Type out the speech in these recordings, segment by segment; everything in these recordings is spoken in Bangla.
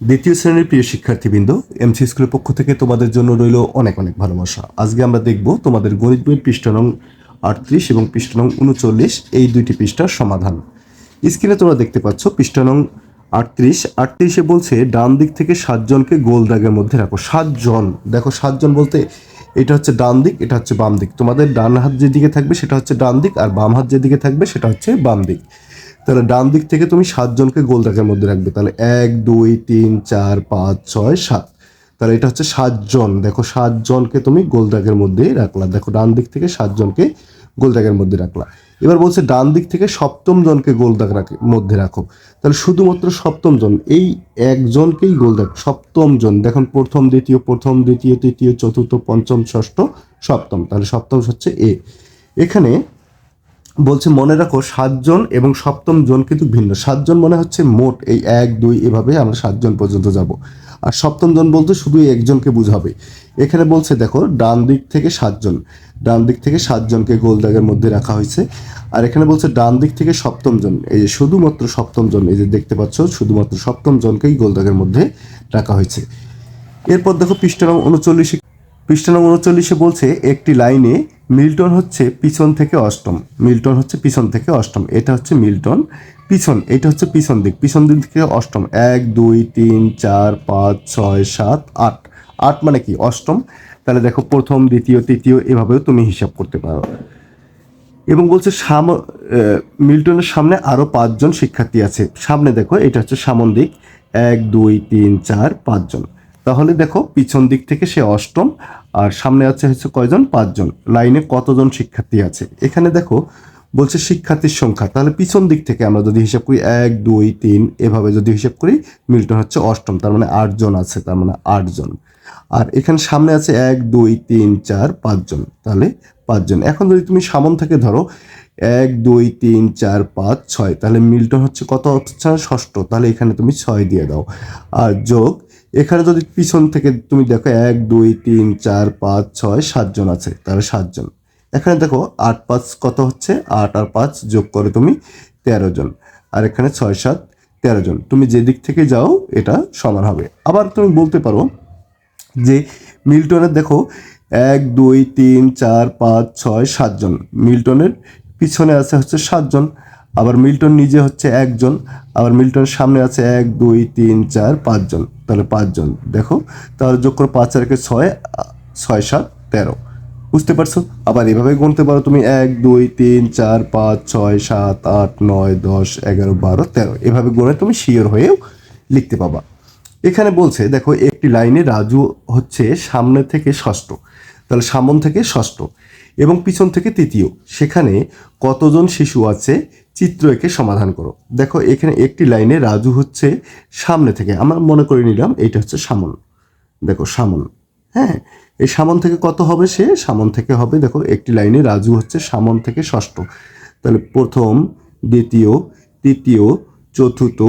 দ্বিতীয় শ্রেণির প্রিয় শিক্ষার্থীবৃন্দ এমসি স্কুলের পক্ষ থেকে তোমাদের জন্য রইল অনেক অনেক ভালোবাসা। আজকে আমরা দেখব তোমাদের গণিত বইয়ের পৃষ্ঠা নং আটত্রিশ এবং পৃষ্ঠা নং উনচল্লিশ, এই দুইটি পৃষ্ঠার সমাধান। স্ক্রিনে তোমরা দেখতে পাচ্ছ পৃষ্ঠা নং আটত্রিশ। আটত্রিশে বলছে, ডান দিক থেকে সাতজনকে গোল দাগের মধ্যে রাখো। সাতজন, দেখো সাতজন বলতে এটা হচ্ছে ডান দিক, এটা হচ্ছে বাম দিক। তোমাদের ডান হাত যেদিকে থাকবে সেটা হচ্ছে ডান দিক, আর বাম হাত যেদিকে থাকবে সেটা হচ্ছে বাম দিক। তাহলে ডান দিক থেকে তুমি সাতজনকে গোল দাগের মধ্যে রাখবে। তাহলে এক, দুই, তিন, চার, পাঁচ, ছয়, সাত। তাহলে এটা হচ্ছে সাতজন। দেখো সাতজনকে তুমি গোল দাগের মধ্যে রাখলা। দেখো ডান দিক থেকে সাতজনকে গোল দাগের মধ্যে রাখলা। এবার বলছে ডান দিক থেকে সপ্তম জনকে গোল দাগ রাখে- মধ্যে রাখো। তাহলে শুধুমাত্র সপ্তম জন, এই একজনকেই গোল দাগ সপ্তম জন। দেখুন প্রথম, দ্বিতীয় প্রথম, দ্বিতীয়, তৃতীয়, চতুর্থ, পঞ্চম, ষষ্ঠ, সপ্তম। তাহলে সপ্তম হচ্ছে এ। এখানে বলছে, মনে রাখো, সাতজন এবং সপ্তম জন কিন্তু ভিন্ন। সাতজন মনে হচ্ছে মোট, এই এক, দুই এভাবে আমরা সাতজন পর্যন্ত যাব। আর সপ্তম জন বলতে শুধু একজনকে বুঝাবে। এখানে বলছে, দেখো, ডান দিক থেকে সাতজন। ডান দিক থেকে সাতজনকে গোল দাগের মধ্যে রাখা হয়েছে। আর এখানে বলছে, ডান দিক থেকে সপ্তম জন। এই যে শুধুমাত্র সপ্তম জন, এই যে দেখতে পাচ্ছ, শুধুমাত্র সপ্তম জনকেই গোল দাগের মধ্যে রাখা হয়েছে। এরপর দেখো, পৃষ্ঠা নং উনচল্লিশে, পৃষ্ঠা নং উনচল্লিশে বলছে, একটি লাইনে মিল্টন হচ্ছে পিছন থেকে অষ্টম। মিল্টন হচ্ছে পিছন থেকে অষ্টম। এটা হচ্ছে মিল্টন। পিছন, এটা হচ্ছে পিছন দিক। পিছন দিক থেকে অষ্টম। এক, দুই, তিন, চার, পাঁচ, ছয়, সাত, আট। আট মানে কি? অষ্টম। তাহলে দেখো প্রথম, দ্বিতীয়, তৃতীয়, এভাবেও তুমি হিসাব করতে পারো। এবং বলছে সাম মিল্টনের সামনে আরও পাঁচজন শিক্ষার্থী আছে। সামনে দেখো, এটা হচ্ছে সামন দিক। এক, দুই, তিন, চার, পাঁচজন। তাহলে দেখো, পিছন দিক থেকে সে অষ্টম, আর সামনে আছে হচ্ছে কয়জন? পাঁচজন। লাইনে কতজন শিক্ষার্থী আছে? এখানে দেখো, বলছে শিক্ষার্থীর সংখ্যা। তাহলে পিছন দিক থেকে আমরা যদি হিসাব করি, এক, দুই, তিন, এভাবে যদি হিসাব করি মিল্টন হচ্ছে অষ্টম। তার মানে আটজন আছে, তার মানে আটজন। আর এখানে সামনে আছে এক, দুই, তিন, চার, পাঁচজন। তাহলে পাঁচজন। এখন যদি তুমি সামন থেকে ধরো, এক, দুই, তিন, চার, পাঁচ, ছয়, তাহলে মিল্টন হচ্ছে কত? হচ্ছে ষষ্ঠ। তাহলে এখানে তুমি ছয় দিয়ে দাও। আর যোগ এখানে যদি পিছন থেকে তুমি দেখো এক, দুই, তিন, চার, পাঁচ, ছয়, সাতজন আছে, তাহলে সাতজন। এখানে দেখো আট, পাঁচ কত হচ্ছে? আট আর পাঁচ যোগ করে তুমি তেরো জন। আর এখানে ছয়, সাত, তেরো জন। তুমি যে দিক থেকে যাও, এটা সমান হবে। আবার তুমি বলতে পারো যে মিল্টনের দেখো এক, দুই, তিন, চার, পাঁচ, ছয় সাতজন মিল্টনের পিছনে আছে হচ্ছে সাতজন আবার মিল্টন নিজে হচ্ছে একজন আবার মিল্টনের সামনে আছে এক, দুই, তিন, চার পাঁচজন তাহলে পাঁচজন। দেখো তাহলে যোগ করো পাঁচ আর একে ছয় ছয় সাত, তেরো। বুঝতে পারছ? আবার এভাবে গুনতে পারো তুমি, এক, দুই, তিন, চার, পাঁচ, ছয়, সাত, আট, নয়, দশ, এগারো, বারো, তেরো। এভাবে গুনে তুমি শিওর হয়েও লিখতে পাবা। এখানে বলছে, দেখো, একটি লাইনে রাজু হচ্ছে সামনে থেকে ষষ্ঠ। তাহলে সামন থেকে ষষ্ঠ এবং পিছন থেকে তৃতীয়। সেখানে কতজন শিশু আছে? চিত্র এঁকে সমাধান করো। দেখো, এখানে একটি লাইনে রাজু হচ্ছে সামনে থেকে। আমরা মনে করে নিলাম এইটা হচ্ছে সামন। দেখো, সামন। হ্যাঁ এই সামন থেকে কত হবে সে? সামন থেকে হবে, দেখো, একটি লাইনে রাজু হচ্ছে সামন থেকে ষষ্ঠ। তাহলে প্রথম, দ্বিতীয়, তৃতীয়, চতুর্থ,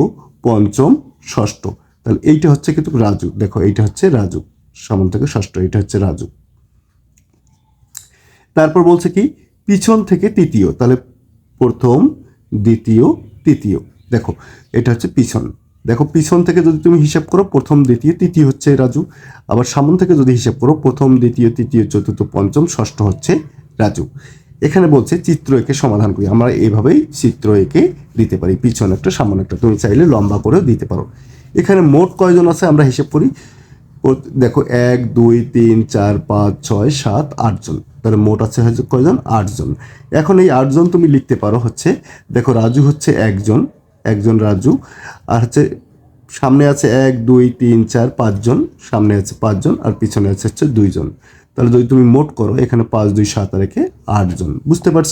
পঞ্চম, ষষ্ঠ। তাহলে এইটা হচ্ছে কিন্তু রাজু। দেখো, এইটা হচ্ছে রাজু। সামন থেকে ষষ্ঠ এটা হচ্ছে রাজু। তারপর বলছে কি, পিছন থেকে তৃতীয়। তাহলে প্রথম দ্বিতীয়, তৃতীয়। দেখো, এটা হচ্ছে পিছন। দেখো, পিছন থেকে যদি তুমি হিসাব করো, প্রথম, দ্বিতীয়, তৃতীয় হচ্ছে রাজু। আবার সামন থেকে যদি হিসাব করো, প্রথম, দ্বিতীয়, তৃতীয়, চতুর্থ, পঞ্চম, ষষ্ঠ হচ্ছে রাজু। এখানে বলছে চিত্র এঁকে সমাধান করি। আমরা এইভাবেই চিত্র একে দিতে পারি। পিছন একটা, সামন একটা। তুমি চাইলে লম্বা করেও দিতে পারো। এখানে মোট কয়জন আছে আমরা হিসাব করি? দেখো এক, দুই, তিন, চার, পাঁচ, ছয়, সাত আটজন তাহলে মোট আছে হচ্ছে কয়জন? আটজন এখন এই আটজন তুমি লিখতে পারো হচ্ছে, দেখো রাজু হচ্ছে একজন একজন রাজু। আর হচ্ছে সামনে আছে এক, দুই, তিন, চার পাঁচজন সামনে আছে পাঁচজন আর পিছনে আছে হচ্ছে দুইজন তাহলে যদি তুমি মোট করো, এখানে পাঁচ, দুই, সাত রেখে আটজন বুঝতে পারছ?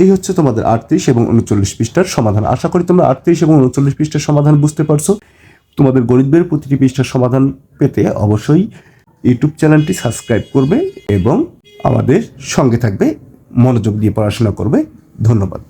এই হচ্ছে তোমাদের আটত্রিশ এবং উনচল্লিশ পৃষ্ঠার সমাধান। আশা করি তোমরা আটত্রিশ এবং উনচল্লিশ পৃষ্ঠার সমাধান বুঝতে পারছ। তোমাদের গরিবদের প্রতিটি পৃষ্ঠার সমাধান পেতে অবশ্যই ইউটিউব চ্যানেলটি সাবস্ক্রাইব করবে এবং আমাদের সঙ্গে থাকবে, মনোযোগ দিয়ে পড়াশোনা করবে। ধন্যবাদ।